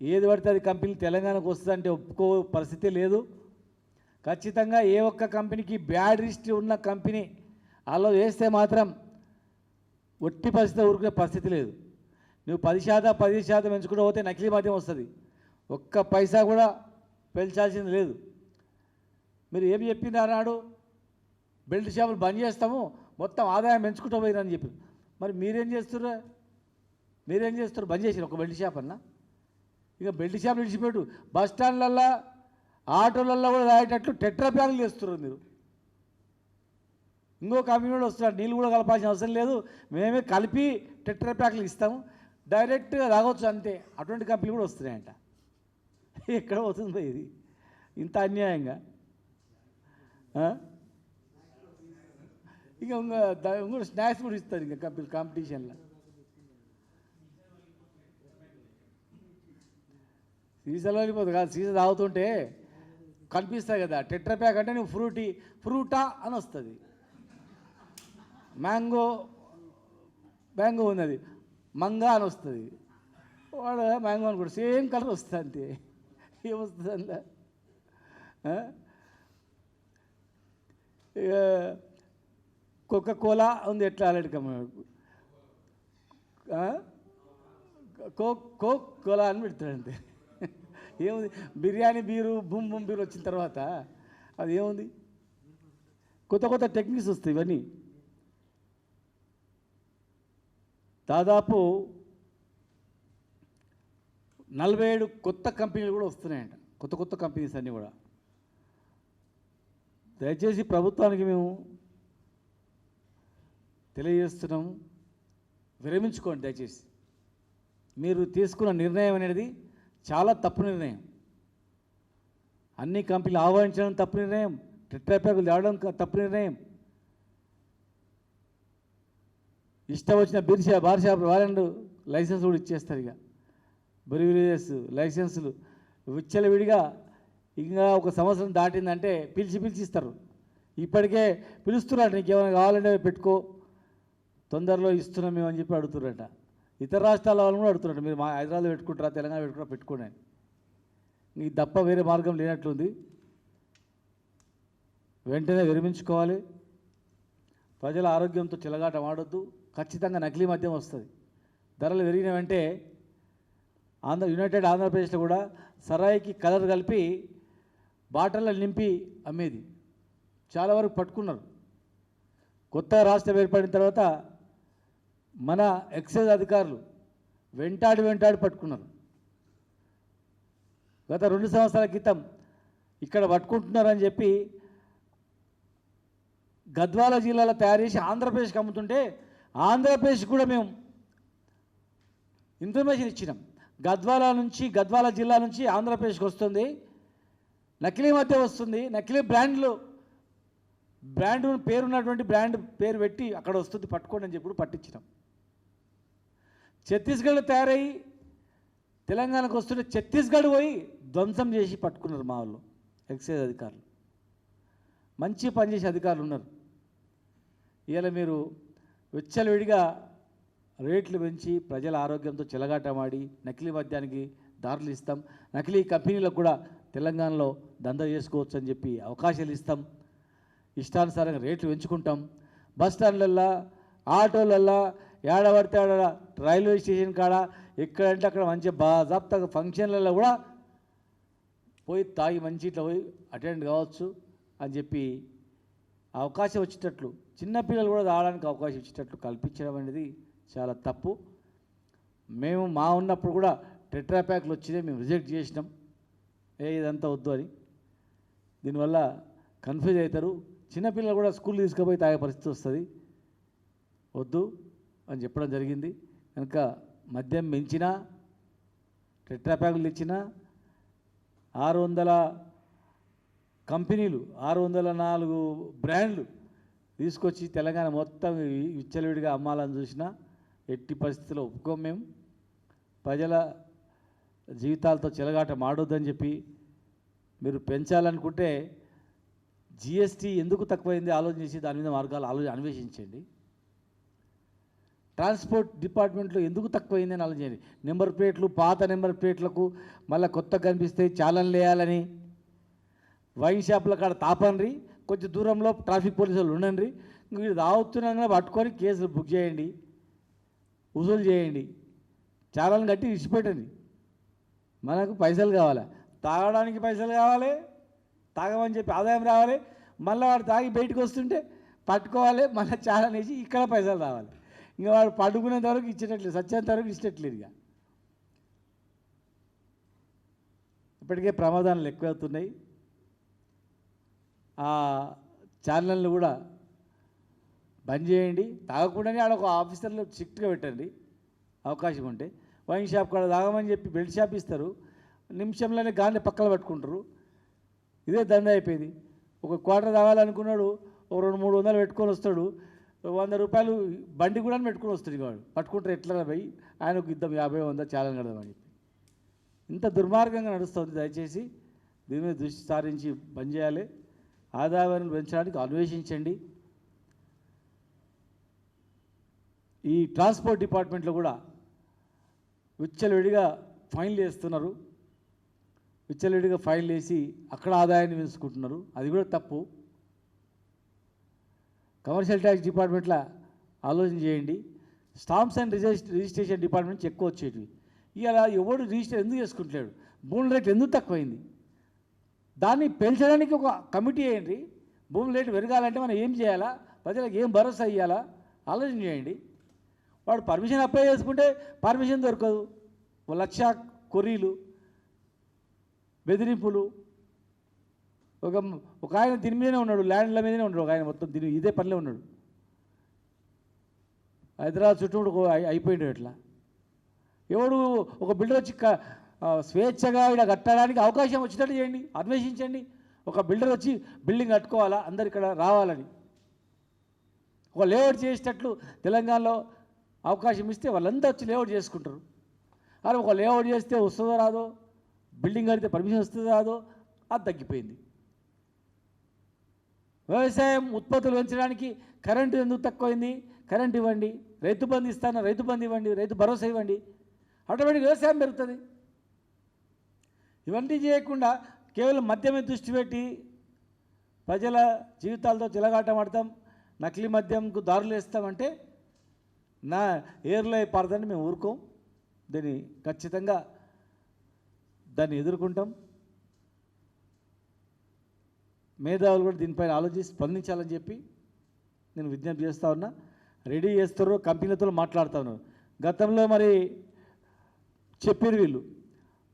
ఏది పడితే అది కంపెనీ తెలంగాణకు వస్తుందంటే ఒప్పుకో పరిస్థితి లేదు. ఖచ్చితంగా ఏ ఒక్క కంపెనీకి బ్యాడ్ హిస్టరీ ఉన్న కంపెనీ అలా వేస్తే మాత్రం ఒట్టి పరిస్థితి ఊరుకునే పరిస్థితి లేదు. నువ్వు పది శాతం పది శాతం ఎంచుకుంటూ పోతే నకిలీ మద్యం వస్తుంది. ఒక్క పైసా కూడా పెంచాల్సింది లేదు. మీరు ఏమి చెప్పింది అన్నాడు బెల్ట్ షాపులు బంద్ చేస్తాము మొత్తం ఆదాయం పెంచుకుంటూ పోయినని చెప్పి. మరి మీరేం చేస్తున్నారు మీరేం చేస్తారు బంద్ చేసారు ఒక బెల్ట్ షాప్ అన్నా? ఇక బెల్ట్ షాపులు విడిచిపెట్టు. బస్ స్టాండ్లల్లో ఆటోలల్లో కూడా రాయేటట్లు టెట్రా ప్యాకులు చేస్తున్నారు మీరు. ఇంకో కంపెనీ కూడా వస్తున్నాడు నీళ్ళు కూడా కలపాల్సిన అవసరం లేదు. మేమే కలిపి టెట్రా ప్యాక్లు ఇస్తాము. డైరెక్ట్గా రావచ్చు అంతే. అటువంటి కంపెనీలు కూడా వస్తున్నాయంట. ఎక్కడ పోతుంది ఇది? ఇంత అన్యాయంగా? ఇంకా ఇక ఇంకో స్నాక్స్ కూడా ఇస్తారు ఇంకా కంపెనీ కాంపిటీషన్లో. సీసాలో వెళ్ళిపోతుంది కాదు సీసా తాగుతుంటే కనిపిస్తాయి కదా. టెట్రా ప్యాక్ అంటే నువ్వు ఫ్రూటీ ఫ్రూటా అని వస్తుంది. మ్యాంగో మ్యాంగో ఉన్నది. మంగా అని వస్తుంది. వాడు మ్యాంగో అనుకోడు సేమ్ కలర్ వస్తుంది అంతే ఏమొస్తుంది అందులో ఇక కోకా కోలా ఉంది ఎట్లా ఆల్రెడీ కోక్ కోక్ కోలా అని పెడతాడు అంతే ఏముంది? Biryani beer boom boom beer వచ్చిన తర్వాత అది ఏముంది? కొత్త కొత్త టెక్నిక్స్ వస్తాయి ఇవన్నీ. దాదాపు నలభై ఏడు కొత్త కంపెనీలు కూడా వస్తున్నాయంట. కొత్త కొత్త కంపెనీస్ అన్నీ కూడా. దయచేసి ప్రభుత్వానికి మేము తెలియజేస్తున్నాం. విరమించుకోండి దయచేసి. మీరు తీసుకున్న నిర్ణయం అనేది చాలా తప్పు నిర్ణయం. అన్ని కంపెనీలు ఆహ్వానించడం తప్పు నిర్ణయం. టెట్రాప్యాకులు తేవడం తప్పు నిర్ణయం. ఇష్టం వచ్చిన beer shop bar shop licence కూడా ఇచ్చేస్తారు ఇక. బ్రివిలేజెస్ లైసెన్సులు. విచ్చలవిడిగా ఇంకా ఒక సంవత్సరం దాటిందంటే పిలిచి పిలిచి ఇస్తారు. ఇప్పటికే పిలుస్తున్నారు నీకు ఏమైనా కావాలంటే పెట్టుకో. తొందరలో ఇస్తున్నాం మేము అని చెప్పి అడుగుతున్నారట. ఇతర రాష్ట్రాల వాళ్ళు కూడా అడుగుతున్నారు మీరు మా హైదరాబాద్ పెట్టుకుంటారా తెలంగాణ పెట్టుకుంటారా పెట్టుకోండి నీ నీకు తప్ప వేరే మార్గం లేనట్లుంది. వెంటనే విరమించుకోవాలి. ప్రజల ఆరోగ్యంతో చిలగాట ఆడొద్దు ఖచ్చితంగా నకిలీ మద్యం వస్తుంది. ధరలు పెరిగిన వెంటే ఆంధ్ర యునైటెడ్ ఆంధ్రప్రదేశ్లో కూడా సరాయికి కలర్ కలిపి బాటల్లో నింపి అమ్మేది. చాలా వరకు పట్టుకున్నారు. కొత్త రాష్ట్రం ఏర్పడిన తర్వాత మన ఎక్సైజ్ అధికారులు వెంటాడి వెంటాడి పట్టుకున్నారు. గత రెండు సంవత్సరాల క్రితం ఇక్కడ పట్టుకుంటున్నారని చెప్పి గద్వాల జిల్లాలో తయారు చేసి ఆంధ్రప్రదేశ్కి అమ్ముతుంటే ఆంధ్రప్రదేశ్ కూడా మేము ఇన్ఫర్మేషన్ ఇచ్చినాం. గద్వాల నుంచి గద్వాల జిల్లా నుంచి ఆంధ్రప్రదేశ్కి వస్తుంది. నకిలీ మధ్య వస్తుంది. నకిలీ బ్రాండ్లు బ్రాండ్ పేరున్నటువంటి బ్రాండ్ పేరు పెట్టి అక్కడ వస్తుంది. పట్టుకోండి అని చెప్పి పట్టించినాం. ఛత్తీస్గఢ్లో తయారయ్యి తెలంగాణకు వస్తుంటే ఛత్తీస్గఢ్ పోయి ధ్వంసం చేసి పట్టుకున్నారు మా వాళ్ళు ఎక్సైజ్ అధికారులు. మంచి పనిచేసే అధికారులు ఉన్నారు. ఇవాళ మీరు విచ్చలవిడిగా రేట్లు పెంచి ప్రజల ఆరోగ్యంతో చెలగాటమాడి నకిలీ మద్యానికి దారులు ఇస్తాం. నకిలీ కంపెనీలకు కూడా తెలంగాణలో దందా చేసుకోవచ్చు అని చెప్పి అవకాశాలు ఇస్తాం. ఇష్టానుసారంగా రేట్లు పెంచుకుంటాం. బస్ స్టాండ్లల్లో ఆటోలల్లో ఏడబడితే ఆడ రైల్వే స్టేషన్ కాడ ఎక్కడంటే అక్కడ మంచి బాజాప్తా ఫంక్షన్లలో కూడా పోయి తాగి మంచి ఇట్లా పోయి అటెండ్ కావచ్చు అని చెప్పి అవకాశం వచ్చేటట్లు చిన్నపిల్లలు కూడా తాగడానికి అవకాశం ఇచ్చేటట్లు కల్పించడం అనేది చాలా తప్పు. మేము మా ఉన్నప్పుడు కూడా టెట్రా ప్యాక్లు వచ్చినాయి మేము రిజెక్ట్ చేసినాం. ఏ ఇదంతా వద్దు అని. దీనివల్ల కన్ఫ్యూజ్ అవుతారు. చిన్నపిల్లలు కూడా స్కూల్ తీసుకుపోయి తాగే పరిస్థితి వస్తుంది. వద్దు. అని చెప్పడం జరిగింది. కనుక మద్యం మించినా టెట్రా ప్యాకులు ఆరు వందల కంపెనీలు ఆరు వందల నాలుగు బ్రాండ్లు తీసుకొచ్చి తెలంగాణ మొత్తం విచ్చలవిడిగా అమ్మాలని చూసినా ఎట్టి పరిస్థితుల్లో ఒప్పుకోం మేము. ప్రజల జీవితాలతో చెలగాట మాడొద్దని చెప్పి మీరు పెంచాలనుకుంటే జిఎస్టీ ఎందుకు తక్కువైంది ఆలోచించి దాని మీద మార్గాలు ఆలోచన అన్వేషించండి. ట్రాన్స్పోర్ట్ డిపార్ట్మెంట్లో ఎందుకు తక్కువైందని ఆలోచించండి. నెంబర్ ప్లేట్లు పాత నెంబర్ ప్లేట్లకు మళ్ళీ కొత్త కనిపిస్తే చాలన్ వేయాలని వైన్ షాపుల కాడ తాపండి కొంచెం దూరంలో ట్రాఫిక్ పోలీసులు ఉండండి మీరు తాగుతున్నాగా పట్టుకొని కేసులు బుక్ చేయండి వసూలు చేయండి. చాలాని కట్టి ఇచ్చిపెట్టండి. మనకు పైసలు కావాలి? తాగడానికి పైసలు కావాలి తాగమని చెప్పి ఆదాయం రావాలి. మళ్ళీ వాడు తాగి బయటకు వస్తుంటే పట్టుకోవాలి మళ్ళీ చాలా వేసి ఇక్కడ పైసలు రావాలి. ఇంకా వాడు పడుకునేంత వరకు ఇచ్చేటట్లేదు సత్యంత వరకు ఇచ్చేటట్లేదు ఇక. ఇప్పటికే ప్రమాదాలు ఎక్కువవుతున్నాయి. ఆ ఛానల్ని కూడా బంద్ చేయండి. తాగకుండానే ఆడ ఒక ఆఫీసర్లు స్ట్రిక్ట్గా పెట్టండి. అవకాశం ఉంటే. వైన్ షాప్ కాడ తాగమని చెప్పి బెల్ట్ షాప్ ఇస్తారు. నిమిషంలోనే గాలిని పక్కన పట్టుకుంటారు. ఇదే దండ అయిపోయింది. ఒక క్వార్టర్ తాగాలనుకున్నాడు ఒక రెండు మూడు వందలు పెట్టుకొని వస్తాడు. వంద రూపాయలు బండి కూడా పెట్టుకొని వస్తుంది వాడు. పట్టుకుంటారు ఎట్లా పోయి ఆయనకు ఇద్దరు యాభై వంద చాలా కడదామని చెప్పి. ఇంత దుర్మార్గంగా నడుస్తుంది దయచేసి. దీని మీద దృష్టి సారించి బంద్ చేయాలి. ఆదాయాన్ని పెంచడానికి అన్వేషించండి. ఈ ట్రాన్స్పోర్ట్ డిపార్ట్మెంట్లో కూడా విచ్చలవిడిగా ఫైన్లు వేస్తున్నారు. విచ్చలవిడిగా ఫైన్లు వేసి అక్కడ ఆదాయాన్ని పెంచుకుంటున్నారు అది కూడా తప్పు. కమర్షియల్ ట్యాక్స్ డిపార్ట్మెంట్లో ఆలోచన చేయండి. స్టాంప్స్ అండ్ రిజిస్ట్రేషన్ డిపార్ట్మెంట్ నుంచి ఎక్కువ వచ్చేటివి. ఇలా ఎవడు రిజిస్టర్ ఎందుకు చేసుకుంటలేడు? భూముల రేట్లు ఎందుకు తక్కువైంది? దాన్ని పెంచడానికి ఒక కమిటీ వేయండి. భూమి రేటు పెరగాలంటే మనం ఏం చేయాలా? ప్రజలకు ఏం భరోసా ఇవ్వాలా ఆలోచన చేయండి. వాడు పర్మిషన్ అప్లై చేసుకుంటే పర్మిషన్ దొరకదు. ఒక లక్ష కొర్రీలు బెదిరింపులు ఒక ఒక ఆయన దీని మీదనే ఉన్నాడు ల్యాండ్ల మీదనే ఉన్నాడు ఒక ఆయన మొత్తం దీని ఇదే పనిలో ఉన్నాడు. హైదరాబాద్ చుట్టూ అయిపోయిండు ఇట్లా ఎవడు ఒక బిల్డర్ వచ్చి స్వేచ్ఛగా ఇలా కట్టడానికి అవకాశం వచ్చినట్టు చేయండి అన్వేషించండి. ఒక బిల్డర్ వచ్చి బిల్డింగ్ కట్టుకోవాలా అందరు ఇక్కడ రావాలని. ఒక లేఅవుట్ చేసేటట్లు తెలంగాణలో అవకాశం ఇస్తే వాళ్ళంతా వచ్చి లేఅవుట్ చేసుకుంటారు. అరే ఒక లేఅవుట్ చేస్తే వస్తుందో రాదో బిల్డింగ్ కడితే పర్మిషన్ వస్తుందో రాదో అది తగ్గిపోయింది. వ్యవసాయం ఉత్పత్తులు పెంచడానికి కరెంటు ఎందుకు తక్కువైంది? కరెంట్ ఇవ్వండి రైతు బంధు ఇస్తాను? రైతు బంధు ఇవ్వండి రైతు భరోసా ఇవ్వండి. ఆటోమేటిక్ వ్యవసాయం పెరుగుతుంది. ఇవన్నీ చేయకుండా కేవలం మద్యమే దృష్టి పెట్టి ప్రజల జీవితాలతో చిలగాటమాడతాం నకిలీ మద్యంకు దారులు వేస్తామంటే నా ఏర్లో పారదని మేము ఊరుకోం. దీన్ని ఖచ్చితంగా దాన్ని ఎదుర్కొంటాం. మేధావులు కూడా దీనిపైన ఆలోచించి స్పందించాలని చెప్పి నేను విజ్ఞప్తి చేస్తా ఉన్నా. రెడీ చేస్తారు కంపెనీలతో మాట్లాడుతా ఉన్నారు. గతంలో మరి చెప్పారు వీళ్ళు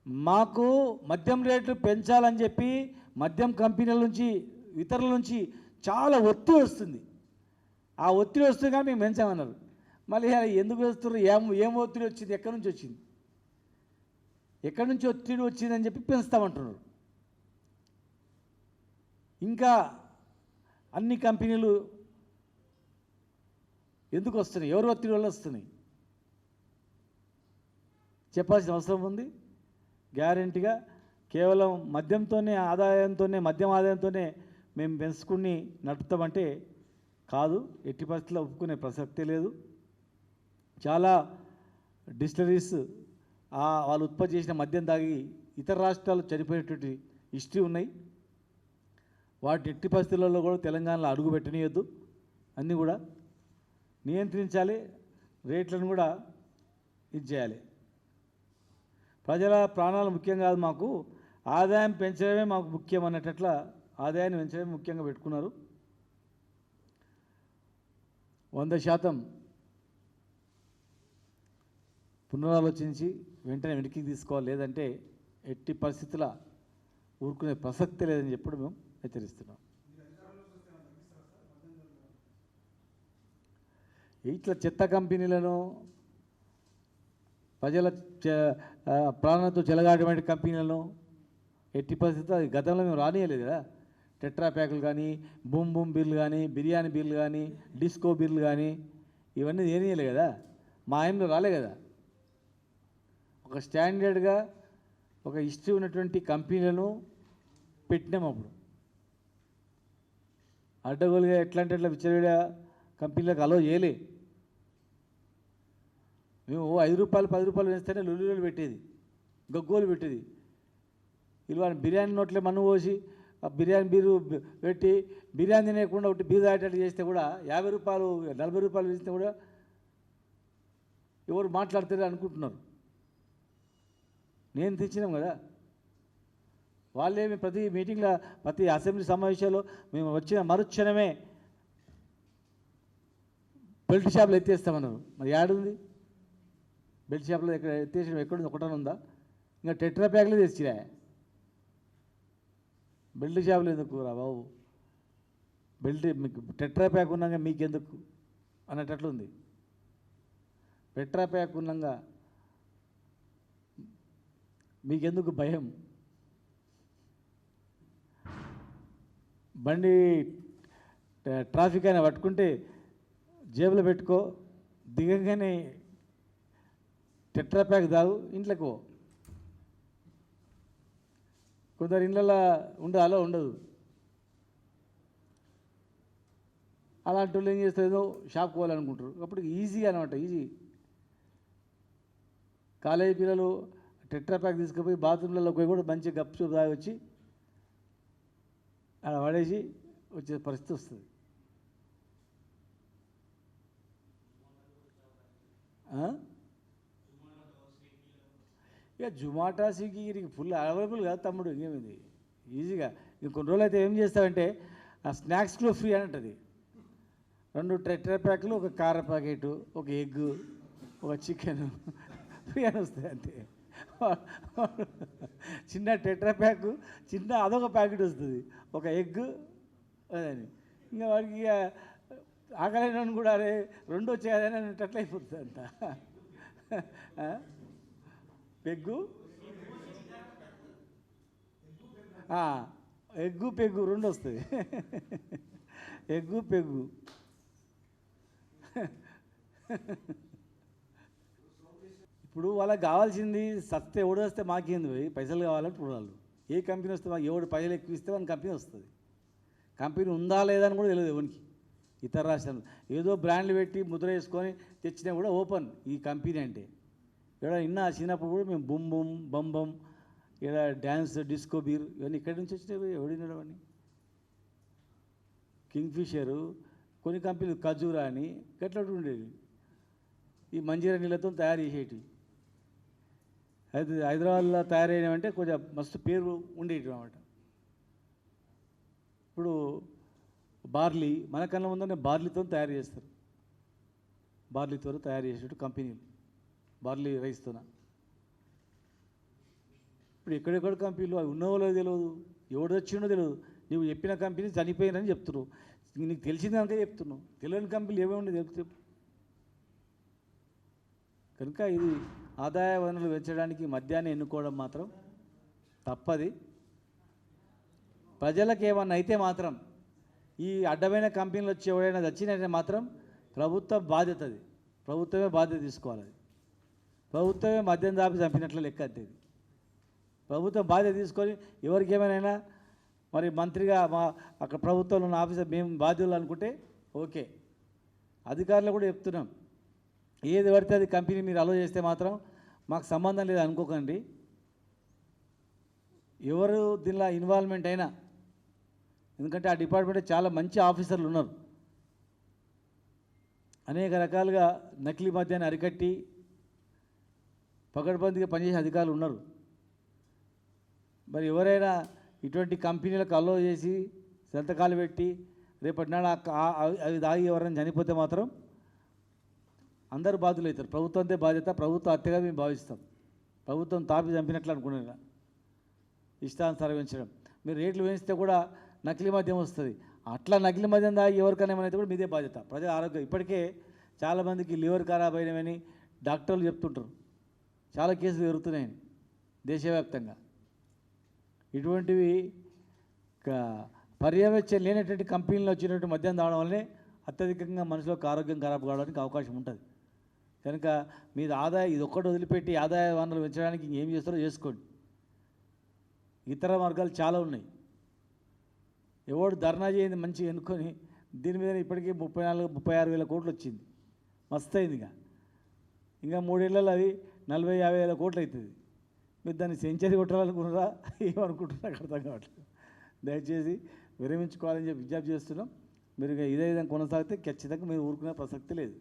మాకు మద్యం రేట్లు పెంచాలని చెప్పి మద్యం కంపెనీల నుంచి ఇతరుల నుంచి చాలా ఒత్తిడి వస్తుంది. ఆ ఒత్తిడి వస్తుంది కానీ మేము పెంచామన్నారు. మళ్ళీ ఎందుకు వేస్తున్నారు ఏం ఏం ఒత్తిడి వచ్చింది? ఎక్కడి నుంచి వచ్చింది? ఎక్కడి నుంచి ఒత్తిడి వచ్చిందని చెప్పి పెంచుతామంటున్నారు. ఇంకా అన్ని కంపెనీలు ఎందుకు వస్తున్నాయి? ఎవరు ఒత్తిడి వల్ల వస్తున్నాయి? చెప్పాల్సిన అవసరం ఉంది. గ్యారెంటీగా కేవలం మద్యంతోనే ఆదాయంతోనే మద్యం ఆదాయంతోనే మేము పెంచుకుని నడుపుతామంటే కాదు ఎట్టి పరిస్థితుల్లో ఒప్పుకునే ప్రసక్తే లేదు. చాలా డిస్టరీస్ వాళ్ళు ఉత్పత్తి చేసిన మద్యం తాగి ఇతర రాష్ట్రాలు చనిపోయేటువంటి హిస్టరీ ఉన్నాయి. వాటి ఎట్టి పరిస్థితులలో కూడా తెలంగాణలో అడుగు పెట్టనీయద్దు. అన్నీ కూడా నియంత్రించాలి రేట్లను కూడా ఇది చేయాలి. ప్రజల ప్రాణాలు ముఖ్యం కాదు మాకు ఆదాయం పెంచడమే మాకు ముఖ్యం అన్నట్ల ఆదాయాన్ని పెంచడమే ముఖ్యంగా పెట్టుకున్నారు. వంద శాతం పునరాలోచించి వెంటనే వెనక్కి తీసుకోవాలి. లేదంటే ఎట్టి పరిస్థితుల ఊరుకునే ప్రసక్తి లేదని చెప్పడం మేము హెచ్చరిస్తున్నాం. ఇట్లా చెత్త కంపెనీలను ప్రజల చ- ఆ, కంపెనీలను ఎట్టి పరిస్థితి అది గతంలో మేము రానియలేదు కదా. టెట్రా ప్యాకులు కానీ బూమ్ బూమ్ బిర్లు కానీ బిర్యానీ బిర్లు కానీ డిస్కో బిర్లు కానీ ఇవన్నీ ఏనియలే కదా. మా ఆయనలో రాలే కదా. ఒక స్టాండర్డ్గా ఒక హిస్టరీ ఉన్నటువంటి కంపెనీలను పెట్టినాం అప్పుడు. అడ్డగోలుగా ఎట్లా అంటే ఎట్లా విచ్చలవిడ కంపెనీలకు అలో చేయలే. మేము ఐదు రూపాయలు పది రూపాయలు వేస్తేనే లొల్లులు పెట్టేది. గగ్గోలు పెట్టేది. ఇవాళ బిర్యానీ నోట్లే మన్ను పోసి ఆ బిర్యానీ బీరు పెట్టి బిర్యానీ తినేయకుండా ఒకటి బీరు తాగేటట్టు చేస్తే కూడా యాభై రూపాయలు నలభై రూపాయలు వేస్తే కూడా ఎవరు మాట్లాడతారు అనుకుంటున్నారు. నేను తెచ్చినాం కదా. వాళ్ళేమి ప్రతి మీటింగ్లో ప్రతి అసెంబ్లీ సమావేశాల్లో మేము వచ్చిన మరుక్షణమే బెల్ట్ షాపులు ఎత్తేస్తామన్నారు. మరి యాడుంది? బెల్ట్ షాప్లో ఎక్కడ ఎత్తేసిన ఎక్కడుంది ఒకటనుందా ఉందా? ఇంకా టెట్రా ప్యాక్లు తెచ్చిరా. బెల్ట్ షాపులు ఎందుకు రా బాబు? బెల్ట్ మీకు టెట్రా ప్యాక్ ఉన్నాక మీకెందుకు? అన్నట్లు టెట్రా ప్యాక్ ఉన్నాక మీకెందుకు భయం? బండి ట- ట్రాఫిక్ అయినా పట్టుకుంటే జేబులో పెట్టుకో దిగంగానే టెట్రా ప్యాక్ తాగు ఇంట్లోకి పో. కొందరు ఇళ్ళల్లో ఉండాలో ఉండదు. అలాంటి వాళ్ళు ఏం చేస్తారు ఏదో షాప్ పోవాలనుకుంటారు. అప్పుడు ఈజీగా అనమాట ఈజీ. కాలేజీ పిల్లలు టెట్రా ప్యాక్ తీసుకుపోయి బాత్రూమ్లలో పోయి కూడా మంచి గప్ చూపు తాగి వచ్చి అలా పడేసి వచ్చే పరిస్థితి వస్తుంది. ఇక జుమాటా స్విగ్గీ నీకు ఫుల్ అవైలబుల్ కాదు తమ్ముడు ఇంకేమిది? ఈజీగా. ఇంక కొన్ని రోజులు అయితే ఏం చేస్తావంటే ఆ స్నాక్స్లో ఫ్రీ అని ఉంటుంది రెండు టెట్రా ప్యాక్లు ఒక కార ప్యాకెట్ ఒక ఎగ్ ఒక చికెన్. ఫ్రీ అని వస్తాయి అంతే. చిన్న టెట్రా ప్యాక్ చిన్న అదొక ప్యాకెట్ వస్తుంది. ఒక ఎగ్ అదని. ఇంకా వాడికి ఇక ఆకలైన కూడా అరే రెండు వచ్చాయని అన్నట్టు అయిపోతుంది అంత పెగ్గు? ఎగ్గు పెగ్గు రెండు వస్తుంది ఎగ్గు పెగ్గు. ఇప్పుడు వాళ్ళకి కావాల్సింది సత్తే ఎవడు వస్తే మాకేంది పోయి పైసలు కావాలంటే చూడాలి ఏ కంపెనీ వస్తే మాకు ఎవడు పైసలు ఎక్కువ ఇస్తే మన కంపెనీ వస్తుంది. కంపెనీ ఉందా లేదా అని కూడా తెలియదు ఎవరికి. ఇతర రాష్ట్రాలు. ఏదో బ్రాండ్లు పెట్టి ముద్ర వేసుకొని తెచ్చినా కూడా ఓపెన్ ఈ కంపెనీ అంటే. ఇక్కడ ఇన్న చిన్నప్పుడు కూడా మేము బుమ్ బుమ్ బమ్ బమ్ ఇక్కడ డ్యాన్స్ డిస్కో బీర్ ఇవన్నీ ఇక్కడి నుంచి వచ్చినాయి ఎవడినాడు అవన్నీ? కింగ్ ఫిషరు కొన్ని కంపెనీలు ఖజూరా అని గట్లా ఉండేవి. ఈ మంజీరా నీళ్ళతో తయారు చేసేటివి. అయితే హైదరాబాద్లో తయారైనవంటే కొంచెం మస్తు పేరు ఉండేవి అనమాట ఇప్పుడు బార్లీ మన ముందనే బార్లీతో తయారు చేస్తారు. బార్లీతో తయారు చేసేట్టు కంపెనీలు బార్లీ రైస్తోన. ఇప్పుడు ఎక్కడెక్కడ కంపెనీలు అవి ఉన్నవో తెలియదు ఎవడు వచ్చిండో తెలియదు నువ్వు చెప్పిన కంపెనీ చనిపోయినని చెప్తున్నావు నీకు తెలిసింది కనుక చెప్తున్నావు. తెలియని కంపెనీలు ఏమేమి ఉండే చెప్పు. కనుక ఇది ఆదాయ వనరులు పెంచడానికి మద్యాన్ని ఎన్నుకోవడం మాత్రం తప్పది. ప్రజలకు ఏమన్నా అయితే మాత్రం ఈ అడ్డమైన కంపెనీలు వచ్చి ఎవరైనా వచ్చినట్టే మాత్రం ప్రభుత్వం బాధ్యత అది ప్రభుత్వమే బాధ్యత తీసుకోవాలి. అది ప్రభుత్వమే మద్యం దాపి చంపినట్లు లెక్క అంతేది ప్రభుత్వం బాధ్యత తీసుకొని ఎవరికి ఏమైనా మరి మంత్రిగా మా అక్కడ ప్రభుత్వంలో ఉన్న ఆఫీసర్ మేము బాధ్యులు అనుకుంటే ఓకే. అధికారులు కూడా చెప్తున్నాం. ఏది పడితే అది కంపెనీ మీరు అలో చేస్తే మాత్రం మాకు సంబంధం లేదు అనుకోకండి. ఎవరు దీనిలో ఇన్వాల్వ్మెంట్ అయినా ఎందుకంటే ఆ డిపార్ట్మెంట్ చాలా మంచి ఆఫీసర్లు ఉన్నారు. అనేక రకాలుగా నకిలీ మద్యాన్ని అరికట్టి పకడ్బందీగా పనిచేసే అధికారులు ఉన్నారు. మరి ఎవరైనా ఇటువంటి కంపెనీలకు అలో చేసి సంతకాలు పెట్టి రేపటి నాడు అవి- అవి దాగి ఎవరైనా చనిపోతే మాత్రం అందరూ బాధ్యులు అవుతారు. ప్రభుత్వందే బాధ్యత ప్రభుత్వం అత్తగా మేము భావిస్తాం. ప్రభుత్వం తాపి చంపినట్లు అనుకున్నాను ఇష్టానుసారం పెంచడం మీరు రేట్లు పెంచితే కూడా నకిలీ మద్యం వస్తుంది. అట్లా నకిలీ మద్యం దాగి ఎవరికైనా ఏమైనా అయితే కూడా మీదే బాధ్యత. ప్రజల ఆరోగ్యం. ఇప్పటికే చాలామందికి లివర్ ఖరాబ్ అయినవని డాక్టర్లు చెప్తుంటారు. చాలా కేసులు జరుగుతున్నాయని దేశవ్యాప్తంగా. ఇటువంటివి క- పర్యవేక్షణ లేనటువంటి కంపెనీలు వచ్చినటువంటి మద్యం తాగడం వల్లనే అత్యధికంగా మనుషులకు ఆరోగ్యం ఖరాబ్ కావడానికి అవకాశం ఉంటుంది. కనుక మీద ఆదాయం ఇది ఒక్కటి వదిలిపెట్టి ఆదాయ వనరులు పెంచడానికి ఇంకేం చేస్తారో చేసుకోండి. ఇతర మార్గాలు చాలా ఉన్నాయి. ఎవడు ధర్నా చేయండి మంచిగా ఎన్నుకొని దీని మీద ఇప్పటికీ ముప్పై నాలుగు ముప్పై ఆరు వేల కోట్లు వచ్చింది. మస్తు అయింది ఇక ఇంకా మూడేళ్ళలో అది నలభై యాభై వేల కోట్లు అవుతుంది మీరు దాన్ని సెంచరీ కొట్టాలనుకున్నారా? ఏమనుకుంటున్నా అర్థం కావట్లేదు. దయచేసి విరమించుకోవాలని చెప్పి విజ్ఞప్తి చేస్తున్నాం. మీరు ఇక ఇదే విధంగా కొనసాగితే ఖచ్చితంగా మీరు ఊరుకునే ప్రసక్తి లేదు.